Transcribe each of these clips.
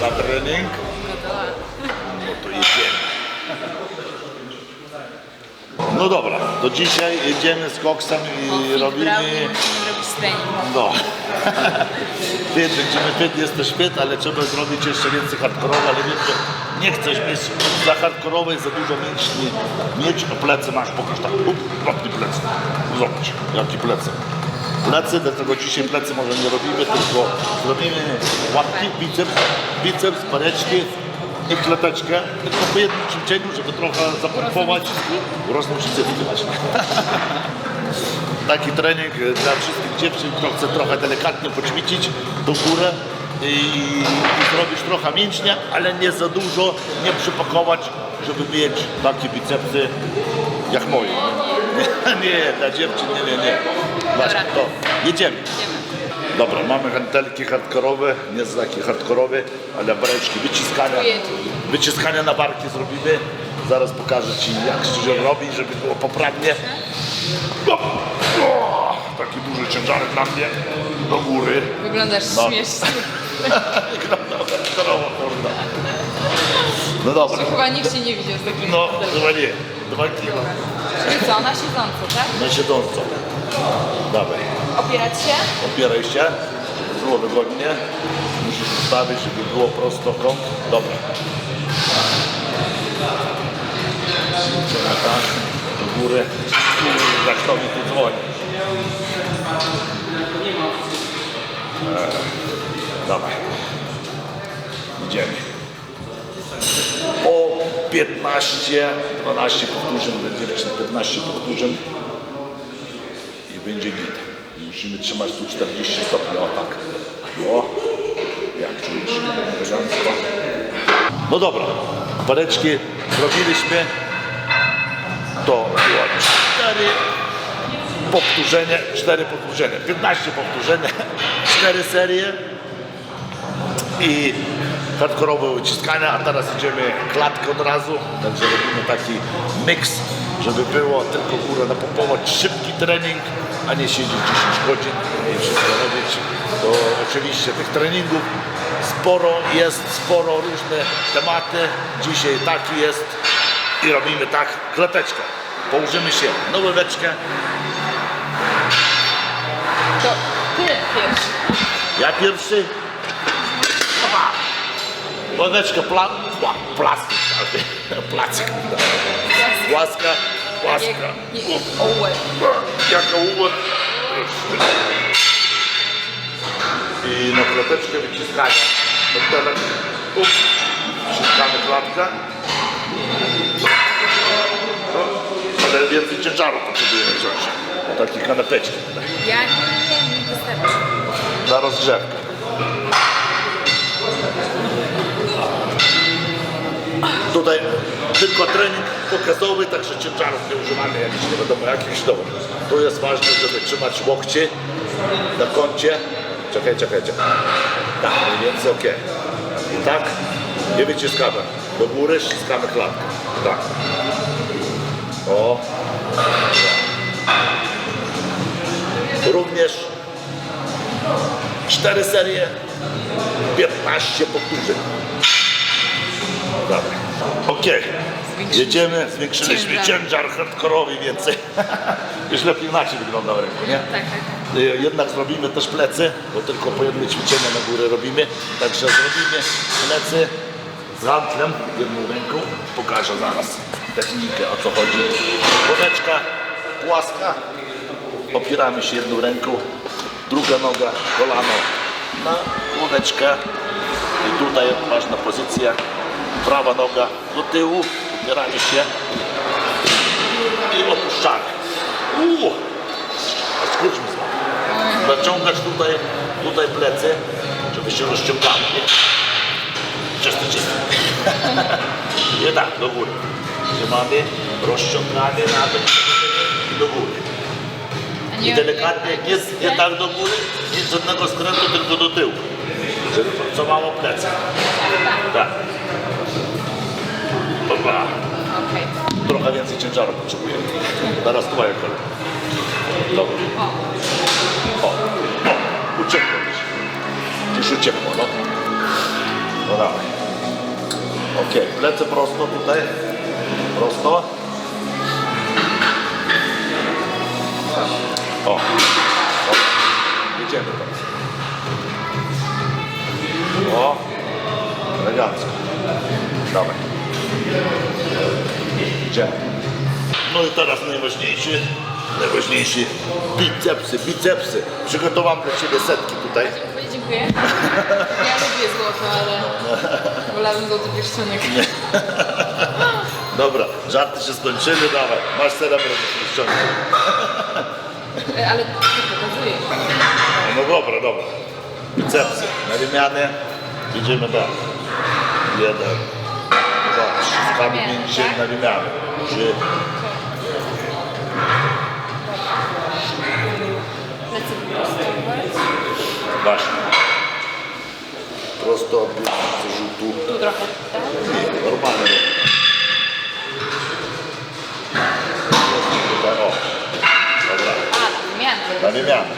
na trening? Gotowa. No to jedziemy. No dobra, to dzisiaj jedziemy z koksem i robimy... No. Fit, będziemy fit, jesteś fit, ale trzeba zrobić jeszcze więcej hardkorowe, ale wiem, że nie chcesz mieć za hardkorowej za dużo mięśni mieć, a plecy masz, pokaż tak, up, propnij plecy. Zobacz, jaki plecy. Plecy, dlatego dzisiaj plecy może nie robimy, tylko zrobimy łapki, biceps, biceps, pareczki i klateczkę, tylko po jednym ćwiczeniu, żeby trochę zapompować, cycki właśnie taki trening dla wszystkich dziewczyn, kto chce trochę delikatnie poćwiczyć do góry i, i zrobić trochę mięśnia, ale nie za dużo, nie przypakować, żeby mieć takie bicepsy jak moje. Nie, nie dla dziewczyn, nie, nie, nie. Właśnie, to jedziemy. Dobra, mamy hantelki hardkorowe, nie z takie hardkorowe, ale bareczki wyciskania. Wyciskania na barki zrobimy. Zaraz pokażę Ci jak się robi, żeby było poprawnie. O, o, taki duży ciężarek dla mnie do góry. Wyglądasz No. śmiesznie. Hardkorowo, kurde. No dobra, Chyba nikt się nie widział z takim no chyba nie. Dwa kilo. Czyli co, na siedząco, tak? Na siedząco. Dawaj. Opierać się? Opieraj się, było wygodnie. Musisz ustawić, żeby było prosto kąt. Dobra. Idziemy tak, do góry. Jak to mi tu dzwoni. Eee, Dawaj. Idziemy. O 15, 12 powtórzeń, będzie 15 powtórzeń i będzie git. Musimy trzymać tu 40 stopni, o tak. O, jak czujesz, elegancko. No dobra, pareczki zrobiliśmy. To było 4 powtórzenia, 4 powtórzenia, 15 powtórzenia, 4 serie i hardkorowe wyciskania, a teraz idziemy klatkę od razu, także robimy taki miks, żeby było tylko górę napompować, szybki trening, a nie siedzieć 10 godzin i wszystko robić. To oczywiście tych treningów sporo jest, sporo różne tematy, dzisiaj taki jest i robimy tak, klateczkę. Położymy się na ławeczkę, To ty pierwszy. ja pierwszy. Ławeczkę, pla, pla, plastik, plastik, łaska, łaska. Ołeb. Jaka ułot. I na klateczkę wyciskania. Modelek. Up. Wciskamy klatkę. No, Ale więcej ciężaru potrzebujemy wziąć. Takie kanapeczki. Ja nie mi wystarczy. Na rozgrzewkę. Tutaj tylko trening pokazowy, także ciężarów nie używamy jakichś nie wiadomo jakichś dobra. Tu jest ważne, żeby trzymać łokcie na kącie. Czekaj, czekaj, czekaj. Tak, mniej więcej ok. I tak nie wyciskamy. Do góry ściskamy klatkę. Tak. O. Również cztery serie, 15 powtórzeń. Dobra. Okej. Jedziemy, zwiększyliśmy Ciężar. ciężar hardkorowy więcej. Już lepiej inaczej wygląda w ręku, nie? Tak, tak. Y, Jednak zrobimy też plecy, bo tylko po jednym ćwiczeniu na górę robimy. Także zrobimy plecy z handlem jedną ręką. Pokażę zaraz technikę o co chodzi. Łoneczka płaska. Opieramy się jedną ręką. Druga noga, kolano na łoneczkę. I tutaj ważna pozycja. Prawa noga do tyłu. Opieramy się i opuszczamy. Uuu. Skróćmy sobie. Naciągać tutaj, tutaj plecy, żeby się rozciągało. Nie? Czysty, czysty. Nie tak, do góry. Trzymamy, rozciągamy na dół i do góry. I delikatnie, nie, nie tak do góry, nie żadnego skrętu, tylko do tyłu. Żeby pracowało plecy. Tak. Dobra. Okej. Trochę więcej ciężaru potrzebujemy. Teraz twoja kolej. Dobra. O, O, uciekło mi się. Uciekło, no. No dawaj. Okej, plecy prosto tutaj. Prosto. O. o. Jedziemy teraz. O. Elegancko. Dawaj. No i teraz najważniejszy, najważniejszy bicepsy, bicepsy. Przygotowałem dla Ciebie setki tutaj. Dziękuję. Ja lubię złoto, ale wolałabym złoty pierścionek. Dobra, żarty się skończyły, dawaj. Masz srebrny pierścionek. E, Ale to pokazuje. No dobra, dobra. Bicepsy na wymianę. Idziemy dalej. Jeden, Wymianę, mięsień tak? na Plecy wyprostować. właśnie. Prosto od rzutu. Tu trochę, tak? Nie, normalnie. Tutaj, o. Dobra, A, na wymianę. na wymianę.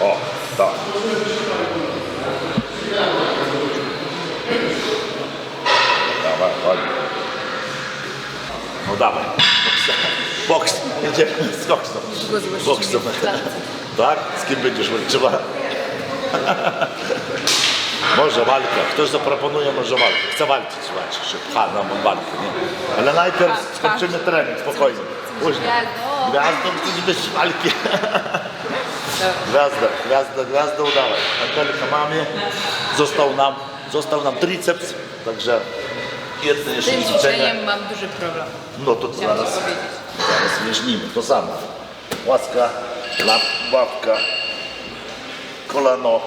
O, tak. Dawaj, chodź. No dawaj. Boks. Jedziemy z klatce. Tak? Z kim będziesz walczyła? Może walkę. Ktoś zaproponuje może walkę. Chcę walczyć, walczyć. Się pcha na walkę, nie? Ale najpierw Tak, skończymy tak. trening, spokojnie. Później. gwiazdą? Gwiazdą chcesz być walki. Gwiazda, gwiazda, gwiazda udawaj. Angelika mamy. Został nam, został nam triceps, także jedno Z jeszcze tym ćwiczenie. ćwiczeniem mam duży problem. No to Chciałam to zaraz, powiedzieć. zaraz. To samo. Łaska, lap, łapka, kolano.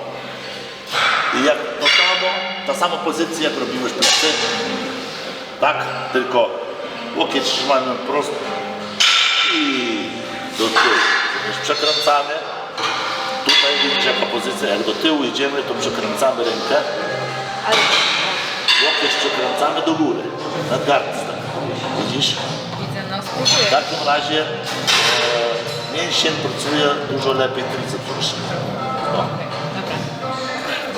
I jak to samo, ta sama pozycja jak robiłeś plecy. Tak? Tylko łokieć trzymamy prosto i do tyłu. Już przekręcamy. Tutaj widzisz jaka pozycja. Jak do tyłu idziemy, to przekręcamy rękę. Ale Łokieć przekręcamy do góry. Nadgarstek. Widzisz? widzę, no W takim razie e, mięsień pracuje dużo lepiej triceps. No.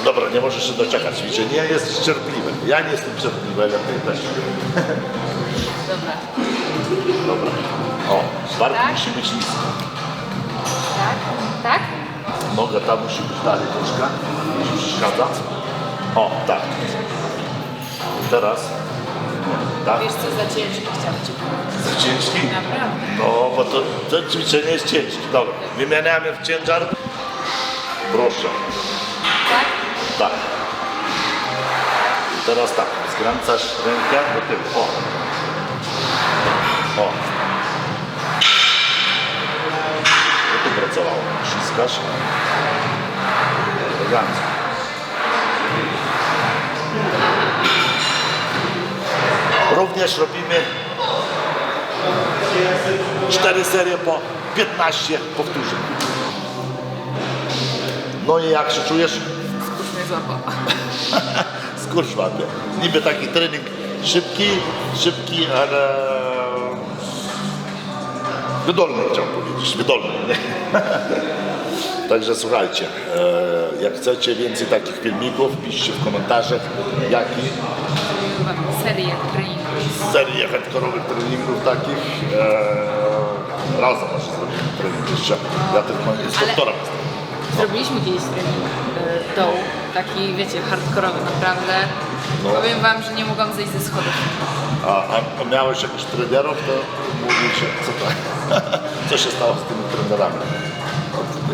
Dobra. Nie możesz się doczekać ćwiczeń. Nie jesteś cierpliwy. Ja nie jestem cierpliwy, ale ty też. Dobra. Dobra. O, bark Tak? musi być nisko. Tak? Tak? Noga ta musi być dalej troszkę. Nie przeszkadza. O, tak. Teraz. Tak? Wiesz co, za ciężki chciałam Cię powiedzieć. Za ciężki? Naprawdę. No, bo to, to ćwiczenie jest ciężkie. Dobra, wymieniamy w ciężar. Proszę. Tak? Tak. I teraz tak, skręcasz rękę do tyłu. O. O. No tu pracowało. Ściskasz. Elegancko. Również robimy cztery serie po 15 powtórzeń. No i jak się czujesz? Skurcz mnie złapał. Skurcz łapie. Niby taki trening szybki, szybki, ale wydolny chciałem powiedzieć, wydolny. Także słuchajcie, e, jak chcecie więcej takich filmików, piszcie w komentarzach, jaki serię. Z serii hardkorowych treningów takich. E, razem może zrobimy trening jeszcze. Ja tylko instruktorem jestem. Zrobiliśmy kiedyś trening y, dołu, taki wiecie, hardkorowy naprawdę. No. Powiem wam, że nie mogłam zejść ze schodów. A, a, miałeś jakichś trenerów, to mówicie, co to, co się stało z tymi trenerami?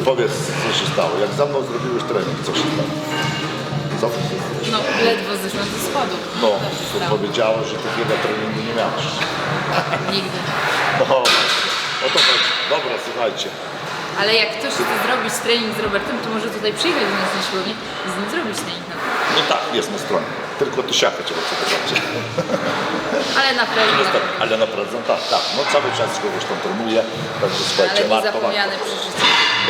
Powiedz, co się stało. Jak za mną zrobiłeś trening, co się stało? Co? No, ledwo zeszłam ze schodów. No, To powiedziało, że takiego treningu nie miałeś. Nigdy. No, o to chodzi. Dobra, słuchajcie. Ale jak ktoś chce zrobić trening z Robertem, to może tutaj przyjechać do nas na siłownię i z nim zrobić trening. na pewno. No tak, jest na stronie. Tylko to siaka trzeba zobaczyć. Ale na pewno. Niestety, ale naprawdę, tak, tak. No cały czas kogoś tam trenuje, także słuchajcie, Ale warto, przeżycie.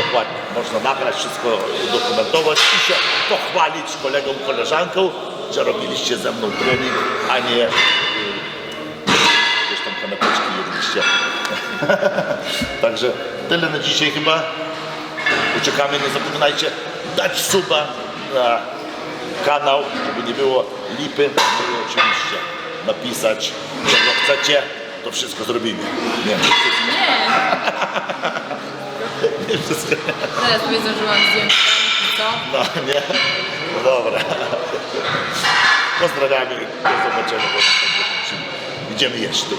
Dokładnie. Można nagrać, wszystko dokumentować i się pochwalić kolegom, koleżankom, że robiliście ze mną trening, a nie y, gdzieś tam kanapeczki jedliście. Także tyle na dzisiaj chyba. Uciekamy, nie zapominajcie dać suba na kanał, żeby nie było lipy, i oczywiście napisać, czego chcecie, to wszystko zrobimy. Nie, nie teraz powiedzą, że mam zdjąć i co? No nie? No dobra. Pozdrawiamy do zobaczenia. Idziemy jeszcze.